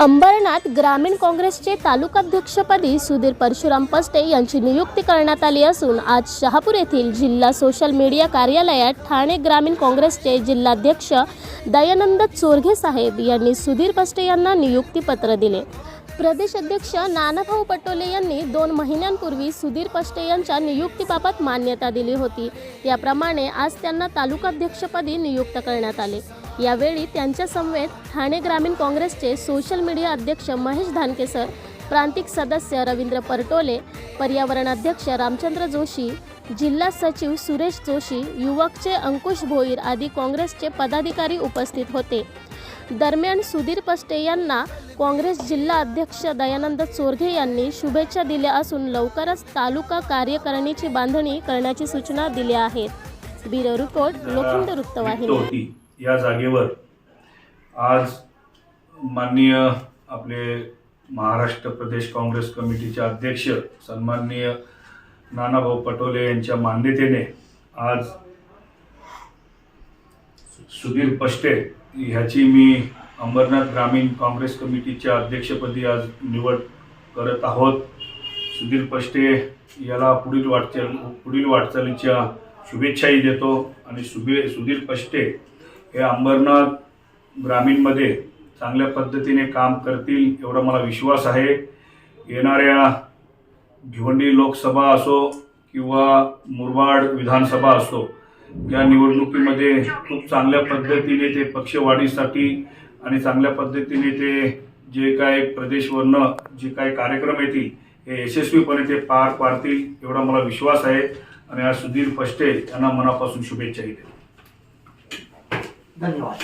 अंबरनाथ ग्रामीण काँग्रेसचे तालुकाध्यक्षपदी सुधीर परशुराम पस्टे यांची नियुक्ती करण्यात आली असून आज शहापूर येथील जिल्हा सोशल मीडिया कार्यालयात ठाणे ग्रामीण काँग्रेसचे जिल्हाध्यक्ष दयानंद चोरघे साहेब यांनी सुधीर पस्टे यांना नियुक्तीपत्र दिले. प्रदेश अध्यक्ष नानाभाऊ पटोले यांनी दोन महिन्यांपूर्वी सुधीर पष्टे यांच्या नियुक्तीबाबत मान्यता दिली होती. याप्रमाणे आज त्यांना तालुकाध्यक्षपदी नियुक्त करण्यात आले. यावेळी त्यांच्या समवेत ठाणे ग्रामीण काँग्रेसचे सोशल मीडिया अध्यक्ष महेश धानकेसर प्रांतिक सदस्य रवींद्र परटोले पर्यावरण अध्यक्ष रामचंद्र जोशी जिल्हा सचिव सुरेश जोशी युवकचे अंकुश भोईर आदी काँग्रेसचे पदाधिकारी उपस्थित होते. दरम्यान सुधीर पस्टे यांना काँग्रेस जिल्हा अध्यक्ष दयानंद चोरघे यांनी शुभेच्छा दिल्या असून लवकरच तालुका कार्यकारिणीची बांधणी करण्याची सूचना दिल्या आहेत. ब्युरो रिपोर्ट लोखंड वृत्तवाहिनी. या जागेवर आज माननीय आपले महाराष्ट्र प्रदेश काँग्रेस कमिटीचे अध्यक्ष सन्माननीय नानाभाऊ पटोले यांच्या मान्यतेने आज सुधीर पष्टे ह्याची मी अंबरनाथ ग्रामीण काँग्रेस कमिटीच्या अध्यक्षपदी आज निवड करत आहोत. सुधीर पष्टे याला पुढील वाटचाल पुढील वाटचालीच्या शुभेच्छाही देतो आणि सुबे सुधीर पष्टे हे अंबरनाथ ग्रामीणमध्ये चांगल्या पद्धतीने काम करतील एवढा मला विश्वास आहे. येणाऱ्या भिवंडी लोकसभा असो किंवा मुरबाड विधानसभा असो या निवडणुकीमध्ये खूप चांगल्या पद्धतीने ते पक्षवाढीसाठी आणि चांगल्या पद्धतीने ते जे काय प्रदेशवरनं जे काही कार्यक्रम येतील हे यशस्वीपणे ते पार पाडतील एवढा मला विश्वास आहे. आणि आज सुधीर पष्टे यांना मनापासून शुभेच्छाही देतो. धन्यवाद